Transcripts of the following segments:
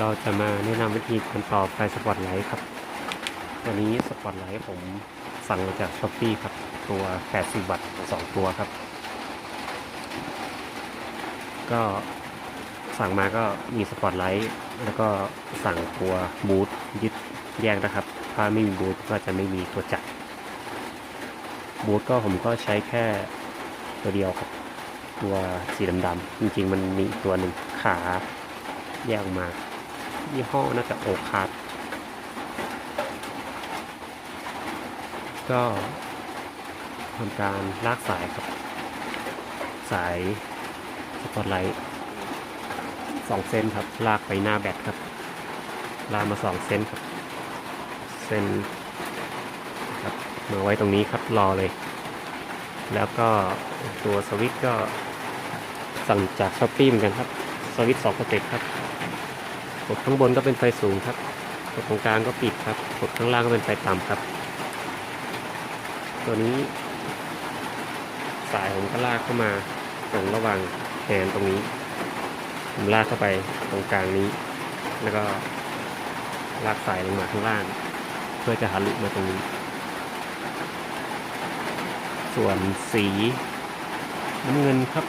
เราจะมาแนะนำวิธีการต่อไฟสปอตไลท์ครับ ตัวนี้สปอตไลท์ผมสั่งมาจากช้อปปี้ครับ ตัว 80 วัตต์สองตัวครับ ก็สั่งมาก็มีสปอตไลท์แล้วก็สั่งตัวบูทยึดแยกนะครับ ถ้าไม่มีบูทก็จะไม่มีตัวจักรบูทก็ผมก็ใช้แค่ตัวเดียวครับ ตัวสีดำๆจริงๆ มันมีตัวหนึ่งขาแยกออกมา ยี่ห้อน่าจะโอคาร์ก็ทำการลากสายครับ สายสปอตไลท์สองเส้นครับ ลากไปหน้าแบตครับ ลากมาสองเส้นครับ เส้นครับมาไว้ตรงนี้ครับรอเลย แล้วก็ตัวสวิตช์ก็สั่งจากช้อปปี้เหมือนกันครับ สวิตช์สองสเต็ปครับ กดข้างบนก็เป็นไฟสูงครับ กดตรงกลางก็ปิดครับ กดข้างล่างก็เป็นไฟต่ำครับ ตัวนี้ สายผมก็ลากเข้ามาตรงระหว่างแขนตรงนี้ ผมลากเข้าไปตรงกลางนี้ แล้วก็ลากสายลงมาข้างล่าง เพื่อจะหันลุมาตรงนี้ ส่วนสีน้ำเงินครับ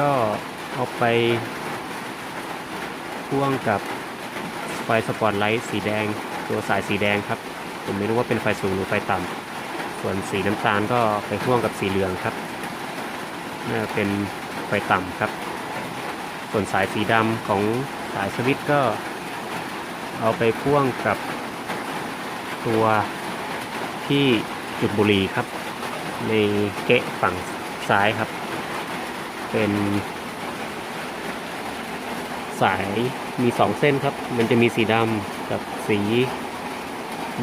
ก็เอาไป พ่วงกับไฟสปอตไลท์สีแดง ตัวสายสีแดงครับ ผมไม่รู้ว่าเป็นไฟสูงหรือไฟต่ำส่วนสีน้ำตาลก็ไปพ่วงกับสีเหลืองครับน่าจะเป็นไฟต่ำครับ ส่วนสายสีดำของสายสวิตช์ก็เอาไปพ่วงกับตัวที่จุดบุหรี่ครับ ในเกะฝั่งซ้ายครับ เป็น สายมีสองเส้นครับ มันจะมีสีดำกับสี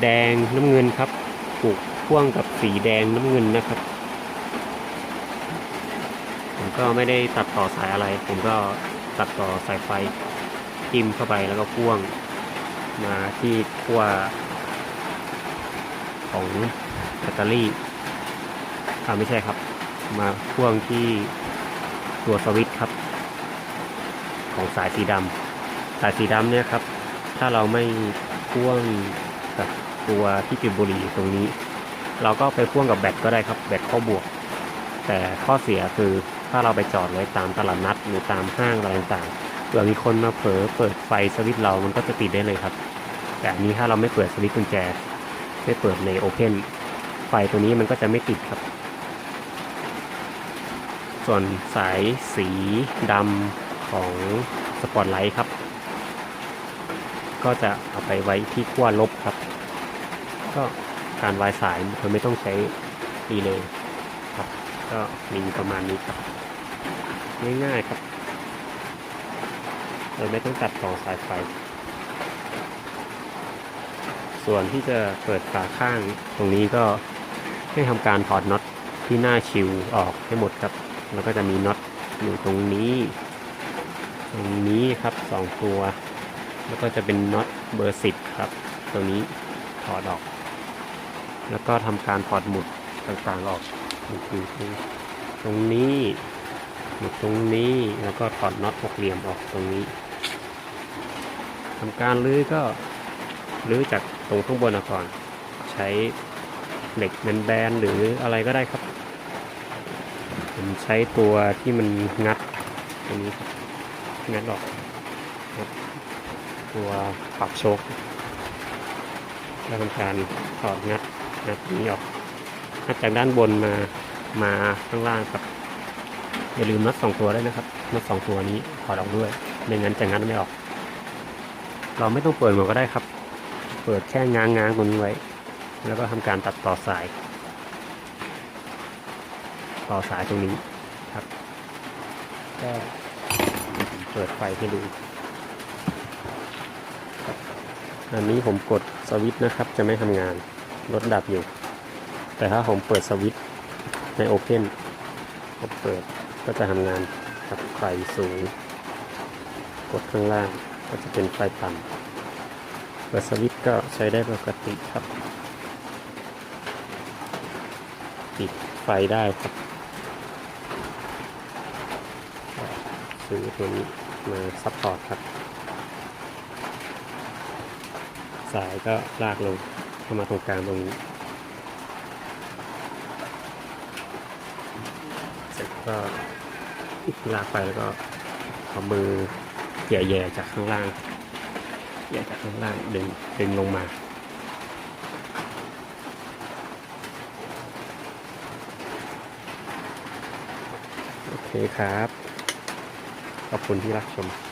แดงน้ำเงินครับผูกพ่วงกับสีแดงน้ำเงินนะครับผมก็ไม่ได้ตัดต่อสายอะไร ผมก็ตัดต่อสายไฟจิ้มเข้าไปแล้วก็พ่วงมาที่ขั้วของแบตเตอรี่อ่าไม่ใช่ครับ มาพ่วงที่ตัวสวิตช์ครับ ของสายสีดำสายสีดำเนี่ยครับ ถ้าเราไม่พ่วงกับตัวที่จุดบุหรี่ตรงนี้ เราก็ไปพ่วงกับแบตก็ได้ครับแบตข้อบวก แต่ข้อเสียคือถ้าเราไปจอดไว้ตามตลาดนัดหรือตามห้างอะไรต่างๆเผื่อมีคนมาเผลอเปิดไฟสวิตช์เรามันก็จะติดได้เลยครับ แต่อันนี้ถ้าเราไม่เปิดสวิตช์กุญแจ ไม่เปิดในโอเพนไฟตัวนี้มันก็จะไม่ติดครับ ส่วนสายสีดำ ของสปอตไลท์ครับ ก็จะเอาไปไว้ที่ขั้วลบครับ ก็การวายสายมันไม่ต้องใช้รีเลย์ครับ ก็มีประมาณนี้ครับง่ายๆครับเราไม่ต้องตัดต่อสายไฟ ส่วนที่จะเปิดฝาข้างตรงนี้ก็ให้ทำการถอดน็อตที่หน้าชิวออกให้หมดครับ แล้วก็จะมีน็อตอยู่ตรงนี้ ตรงนี้ครับสองตัว แล้วก็จะเป็นน็อตเบอร์สิบครับ ตัวนี้ถอดออก แล้วก็ทำการถอดหมุดต่างๆออกหมุดตรงนี้หมุดตรงนี้แล้วก็ถอดน็อตหกเหลี่ยมออกตรงนี้ทำการลื้อก็ลื้อจากตรงข้างบนกก่อน ใช้เหล็กแบนๆหรืออะไรก็ได้ครับผมใช้ตัวที่มันงัดตรงนี้ครับ งัดออกตัวปรับโชคแล้วทำการถอดงัดงัดนี้ออกงัดจากด้านบนมามาข้างล่างครับ อย่าลืมน็อตสองตัวด้วยนะครับน็อตสองตัวนี้ถอดออกด้วยไม่งั้นจะงัดไม่ออก เราไม่ต้องเปิดหมดก็ได้ครับ เปิดแค่ง้างง้างๆตรงนี้ไว้ แล้วก็ทำการตัดต่อสาย ต่อสายตรงนี้ครับก็ เปิดไฟให้ดู อันนี้ผมกดสวิตช์นะครับ จะไม่ทำงาน รถดับอยู่ แต่ถ้าผมเปิดสวิตช์ในโอเพนผมเปิดก็จะทำงานกับไฟสูง กดข้างล่างก็จะเป็นไฟต่ำเปิดสวิตช์ก็ใช้ได้ปกติครับ ปิดไฟได้ครับ ซื้อตัวนี้มาซัพพอร์ตครับ สายก็ลากลงเข้ามาตรงกลางตรงนี้เสร็จก็ลากไปแล้วก็เอามือแย่ๆจากข้างล่างแย่จากข้างล่างดึงดึงลงมาโอเคครับ ขอบคุณที่รับชม